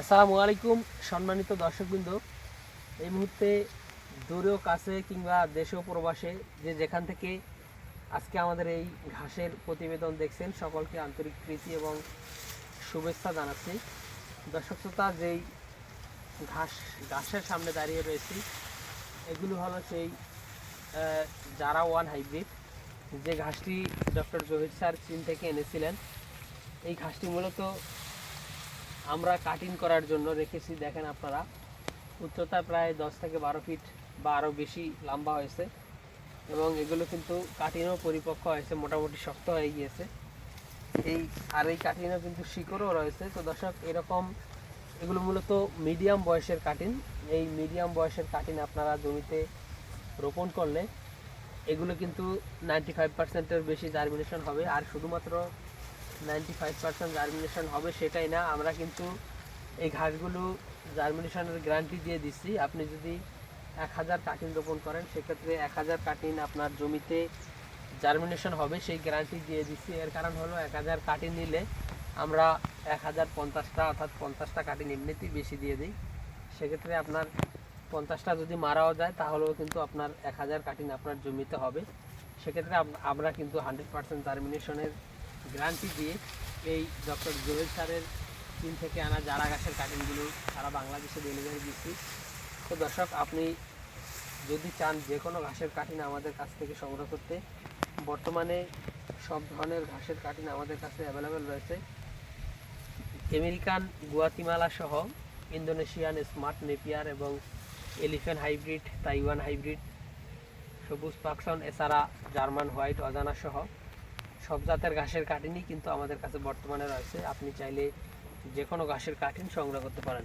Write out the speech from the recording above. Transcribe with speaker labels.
Speaker 1: আসসালামু আলাইকুম, সম্মানিত দর্শকবৃন্দ। এই মুহূর্তে দূরেও কাছে কিংবা দেশেও প্রবাসে যে যেখান থেকে আজকে আমাদের এই ঘাসের প্রতিবেদন দেখছেন, সকলকে আন্তরিক প্রীতি এবং শুভেচ্ছা জানাচ্ছি। দর্শক শ্রোতা, যেই ঘাস, ঘাসের সামনে দাঁড়িয়ে রয়েছি, এগুলো হলো সেই জারা ওয়ান হাইব্রিড। যে ঘাসটি ডক্টর জহির স্যার চীন থেকে এনেছিলেন, এই ঘাসটি মূলত আমরা কাটিং করার জন্য রেখেছি, দেখেন আপনারা। উচ্চতা প্রায় দশ থেকে বারো ফিট বা আরও বেশি লম্বা হয়েছে। এবং এগুলো কিন্তু কাটিংও পরিপক্ক হয়েছে, মোটামুটি শক্ত হয়ে গিয়েছে। এই, আর এই কাটিংও কিন্তু শিকড়ও রয়েছে। তো দর্শক, এরকম এগুলো মূলত মিডিয়াম বয়সের কাটিং এই মিডিয়াম বয়সের কাটিং আপনারা জমিতে রোপণ করলে এগুলো কিন্তু নাইনটি ফাইভ পার্সেন্টের বেশি জার্মিনেশন হবে। আর শুধুমাত্র নাইনটি ফাইভ পার্সেন্ট জার্মিনেশন হবে সেটাই না। আমরা কিন্তু এই ঘাসগুলো জার্মিনেশনের গ্যারান্টি দিয়ে দিচ্ছি। আপনি যদি এক হাজার কাটিং রোপণ করেন, সেক্ষেত্রে এক হাজার কাটিন আপনার জমিতে জার্মিনেশন হবে, সেই গ্যারান্টি দিয়ে দিচ্ছি। এর কারণ হলো এক হাজার কাটিন নিলে আমরা এক হাজার পঞ্চাশটা অর্থাৎ পঞ্চাশটা কাটিন এমনিতেই বেশি দিয়ে দিই। সেক্ষেত্রে আপনার পঞ্চাশটা যদি মারাও যায়, তাহলেও কিন্তু আপনার এক হাজার কাটিন আপনার জমিতে হবে। সেক্ষেত্রে আমরা কিন্তু হান্ড্রেড পার্সেন্ট জার্মিনেশনের গ্যারান্টি দিয়ে এই ডক্টর জোহেল স্যারের চীন থেকে আনা জারা গাছের কাটিংগুলো সারা বাংলাদেশে ডেলিভারি দিচ্ছি। তো দর্শক, আপনি যদি চান যে কোনো ঘাসের কাটিং আমাদের কাছ থেকে সংগ্রহ করতে, বর্তমানে সব ধরনের ঘাসের কাটিং আমাদের কাছে অ্যাভেলেবেল রয়েছে। আমেরিকান গুয়াতিমালা সহ ইন্দোনেশিয়ান স্মার্ট নেপিয়ার এবং এলিফ্যান্ট হাইব্রিড তাইওয়ান হাইব্রিড সবুজ পাকসন এছাড়া জার্মান হোয়াইট, অজানা সহ সব জাতের ঘাসের কাটিনই কিন্তু আমাদের কাছে বর্তমানে রয়েছে। আপনি চাইলে যে কোনো ঘাসের কাটিন সংগ্রহ করতে পারেন।